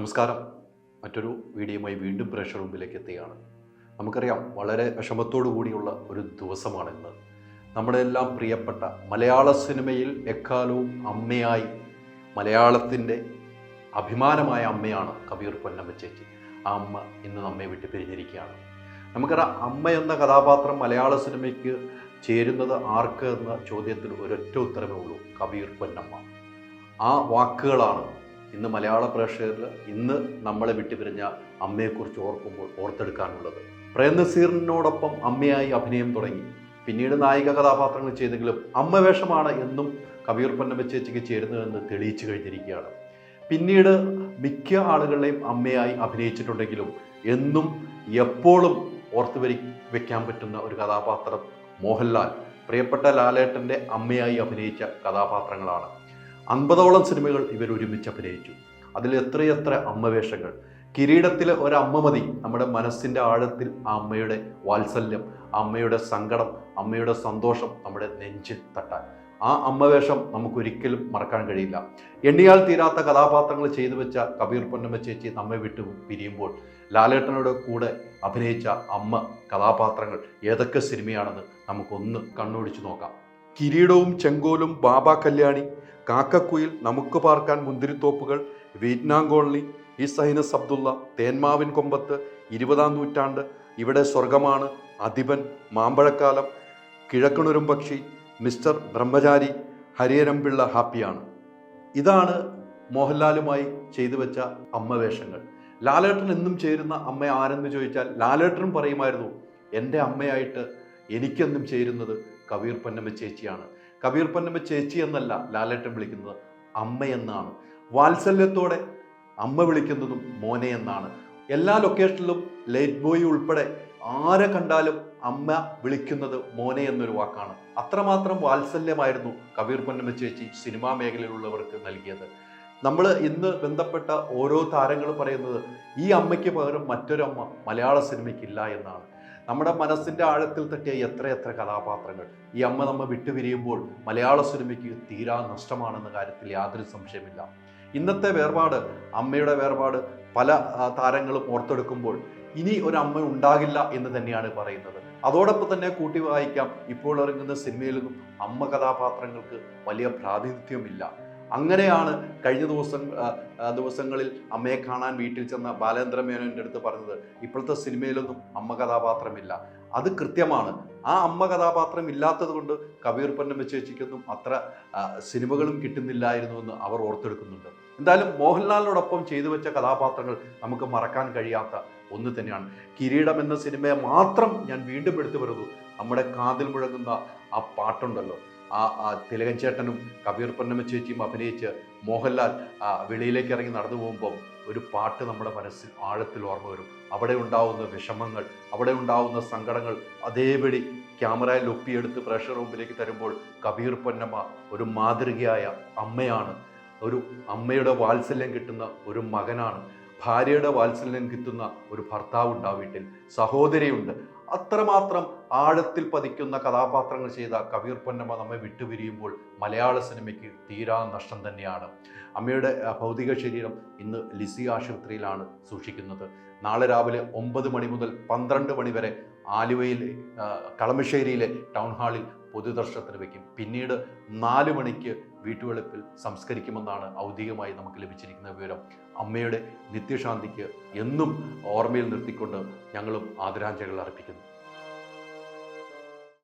നമസ്കാരം. മറ്റൊരു വീഡിയോയുമായി വീണ്ടും പ്രേക്ഷക മുമ്പിലേക്ക് എത്തുകയാണ്. നമുക്കറിയാം വളരെ വിഷമത്തോടു കൂടിയുള്ള ഒരു ദിവസമാണ് ഇന്ന്. നമ്മുടെ എല്ലാം പ്രിയപ്പെട്ട മലയാള സിനിമയിൽ എക്കാലവും അമ്മയായി മലയാളത്തിന്റെ അഭിമാനമായ അമ്മയാണ് കബീർ പൊന്നമ്മ ചേച്ചി. ആ അമ്മ ഇന്ന് നമ്മെ വിട്ട് പിരിഞ്ഞിരിക്കുകയാണ്. നമുക്കറിയാം അമ്മ എന്ന കഥാപാത്രം മലയാള സിനിമയ്ക്ക് ചേരുന്നത് ആർക്ക് എന്ന ചോദ്യത്തിന് ഒരൊറ്റ ഉത്തരമേ ഉള്ളൂ കബീർ പൊന്നമ്മ. ആ വാക്കുകളാണ് ഇന്ന് മലയാള പ്രേക്ഷകരിൽ ഇന്ന് നമ്മളെ വിട്ടുപിരിഞ്ഞ അമ്മയെക്കുറിച്ച് ഓർക്കുമ്പോൾ ഓർത്തെടുക്കാനുള്ളത്. പ്രേംനസീറിനോടൊപ്പം അമ്മയായി അഭിനയം തുടങ്ങി. പിന്നീട് നായിക കഥാപാത്രങ്ങൾ ചെയ്തെങ്കിലും അമ്മ വേഷമാണ് എന്നും കബീർ പൊന്നമ്മ ചേച്ചിക്ക് ചേരുന്നതെന്ന് തെളിയിച്ചു കഴിഞ്ഞിരിക്കുകയാണ്. പിന്നീട് മിക്ക ആളുകളെയും അമ്മയായി അഭിനയിച്ചിട്ടുണ്ടെങ്കിലും എന്നും എപ്പോഴും ഓർത്തു വരി വെക്കാൻ പറ്റുന്ന ഒരു കഥാപാത്രം മോഹൻലാൽ. പ്രിയപ്പെട്ട ലാലേട്ടന്റെ അമ്മയായി അഭിനയിച്ച കഥാപാത്രങ്ങളാണ്. അൻപതോളം സിനിമകൾ ഇവർ ഒരുമിച്ച് അഭിനയിച്ചു. അതിൽ എത്രയെത്ര അമ്മവേഷങ്ങൾ. കിരീടത്തിലെ ഒരമ്മ മതി. നമ്മുടെ മനസ്സിന്റെ ആഴത്തിൽ ആ അമ്മയുടെ വാത്സല്യം അമ്മയുടെ സങ്കടം അമ്മയുടെ സന്തോഷം നമ്മുടെ നെഞ്ചിൽ തട്ടാൻ. ആ അമ്മവേഷം നമുക്കൊരിക്കലും മറക്കാൻ കഴിയില്ല. എണ്ണിയാൽ തീരാത്ത കഥാപാത്രങ്ങൾ ചെയ്തു വെച്ച കബീർ പൊന്നമ്മ ചേച്ചി നമ്മെ വിട്ടു പിരിയുമ്പോൾ ലാലേട്ടനോട് കൂടെ അഭിനയിച്ച അമ്മ കഥാപാത്രങ്ങൾ ഏതൊക്കെ സിനിമയാണെന്ന് നമുക്കൊന്ന് കണ്ണോടിച്ചു നോക്കാം. കിരീടവും ചെങ്കോലും ബാബ Kalyani Kakkakuyil Namukku Parkkan Munthirithoppukal Vietnam colony his highness Abdullah Thenmavin Kombathu ഇരുപതാം നൂറ്റാണ്ട് ഇവിടെ സ്വർഗമാണ് അധിപൻ മാമ്പഴക്കാലം. കിഴക്കണുരും പക്ഷി മിസ്റ്റർ ബ്രഹ്മചാരി ഹരിയരമ്പിള്ള ഹാപ്പിയാണ്. ഇതാണ് മോഹൻലാലുമായി ചെയ്തു വെച്ച അമ്മവേഷങ്ങൾ. ലാലേട്ടൻ എന്നും ചേരുന്ന അമ്മ ആരെന്ന് ചോദിച്ചാൽ ലാലേട്ടനും പറയുമായിരുന്നു എന്റെ അമ്മയായിട്ട് എനിക്കെന്നും ചേരുന്നത് കവീർ പൊന്നമ്മ ചേച്ചിയാണ്. കബീർ പൊന്നമ്മ ചേച്ചി എന്നല്ല ലാലേട്ടൻ വിളിക്കുന്നത് അമ്മ എന്നാണ്. വാത്സല്യത്തോടെ അമ്മ വിളിക്കുന്നതും മോനെ എന്നാണ്. എല്ലാ ലൊക്കേഷനിലും ലേറ്റ് ബോയ് ഉൾപ്പെടെ ആരെ കണ്ടാലും അമ്മ വിളിക്കുന്നത് മോനെ എന്നൊരു വാക്കാണ്. അത്രമാത്രം വാത്സല്യമായിരുന്നു കബീർ പൊന്നമ്മ ചേച്ചി സിനിമാ മേഖലയിലുള്ളവർക്ക് നൽകിയത്. നമ്മൾ ഇന്ന് ബന്ധപ്പെട്ട ഓരോ താരങ്ങളും പറയുന്നത് ഈ അമ്മയ്ക്ക് പകരം മറ്റൊരമ്മ മലയാള സിനിമയ്ക്കില്ല എന്നാണ്. നമ്മുടെ മനസ്സിന്റെ ആഴത്തിൽ തട്ടിയ എത്ര എത്ര കഥാപാത്രങ്ങൾ. ഈ അമ്മ നമ്മെ വിട്ടുപിരിയുമ്പോൾ മലയാള സിനിമയ്ക്ക് തീരാ നഷ്ടമാണെന്ന കാര്യത്തിൽ യാതൊരു സംശയമില്ല. ഇന്നത്തെ വേർപാട് അമ്മയുടെ വേർപാട് പല താരങ്ങളും ഓർത്തെടുക്കുമ്പോൾ ഇനി ഒരു അമ്മ ഉണ്ടാകില്ല എന്ന് തന്നെയാണ് പറയുന്നത്. അതോടൊപ്പം തന്നെ കൂട്ടി വായിക്കാം ഇപ്പോൾ ഇറങ്ങുന്ന സിനിമയിലൊന്നും അമ്മ കഥാപാത്രങ്ങൾക്ക് വലിയ പ്രാതിനിധ്യമില്ല. അങ്ങനെയാണ് കഴിഞ്ഞ ദിവസം ദിവസങ്ങളിൽ അമ്മയെ കാണാൻ വീട്ടിൽ ചെന്ന ബാലേന്ദ്ര മേനോന്റെ അടുത്ത് പറഞ്ഞത് ഇപ്പോഴത്തെ സിനിമയിലൊന്നും അമ്മ കഥാപാത്രമില്ല. അത് കൃത്യമാണ്. ആ അമ്മ കഥാപാത്രം ഇല്ലാത്തത് കൊണ്ട് കബീർ പൊന്നമ്മ ചേച്ചിക്കൊന്നും അത്ര സിനിമകളും കിട്ടുന്നില്ലായിരുന്നു എന്ന് അവർ ഓർത്തെടുക്കുന്നുണ്ട്. എന്തായാലും മോഹൻലാലിനോടൊപ്പം ചെയ്തു വെച്ച കഥാപാത്രങ്ങൾ നമുക്ക് മറക്കാൻ കഴിയാത്ത ഒന്ന് തന്നെയാണ്. കിരീടം എന്ന സിനിമയെ മാത്രം ഞാൻ വീണ്ടും എടുത്തു വരുന്നു നമ്മുടെ കാതിൽ മുഴങ്ങുന്ന ആ പാട്ടുണ്ടല്ലോ. ആ തിലകൻ ചേട്ടനും കബീർ പൊന്നമ്മ ചേച്ചിയും അഭിനയിച്ച് മോഹൻലാൽ വെളിയിലേക്ക് ഇറങ്ങി നടന്നു പോകുമ്പോൾ ഒരു പാട്ട് നമ്മുടെ മനസ്സിൽ ആഴത്തിൽ ഓർമ്മ വരും. അവിടെ ഉണ്ടാവുന്ന വിഷമങ്ങൾ അവിടെ ഉണ്ടാവുന്ന സങ്കടങ്ങൾ അതേപടി ക്യാമറയിൽ ഒപ്പിയെടുത്ത് പ്രേക്ഷക റൂമിലേക്ക് തരുമ്പോൾ കബീർ പൊന്നമ്മ ഒരു മാതൃകയായ അമ്മയാണ്. ഒരു അമ്മയുടെ വാത്സല്യം കിട്ടുന്ന ഒരു മകനാണ്. ഭാര്യയുടെ വാത്സല്യം കിട്ടുന്ന ഒരു ഭർത്താവ് ഉണ്ടാവും വീട്ടിൽ സഹോദരിയുണ്ട്. അത്രമാത്രം ആഴത്തിൽ പതിക്കുന്ന കഥാപാത്രങ്ങൾ ചെയ്ത കബീർ പൊന്നമ്മ നമ്മെ വിട്ടുപിരിയുമ്പോൾ മലയാള സിനിമയ്ക്ക് തീരാ നഷ്ടം തന്നെയാണ്. അമ്മയുടെ ഭൗതിക ശരീരം ഇന്ന് ലിസി ആശുപത്രിയിലാണ് സൂക്ഷിക്കുന്നത്. നാളെ രാവിലെ ഒമ്പത് മണി മുതൽ പന്ത്രണ്ട് മണി വരെ ആലുവയിലെ കളമശ്ശേരിയിലെ ടൗൺ ഹാളിൽ പൊതുദർശനത്തിന് വയ്ക്കും. പിന്നീട് നാല് മണിക്ക് വീട്ടുവെളുപ്പിൽ സംസ്കരിക്കുമെന്നാണ് ഔദ്യോഗികമായി നമുക്ക് ലഭിച്ചിരിക്കുന്ന വിവരം. അമ്മയുടെ നിത്യശാന്തിക്ക് എന്നും ഓർമ്മയിൽ നിർത്തിക്കൊണ്ട് ഞങ്ങളും ആദരാഞ്ജലികൾ അർപ്പിക്കുന്നു.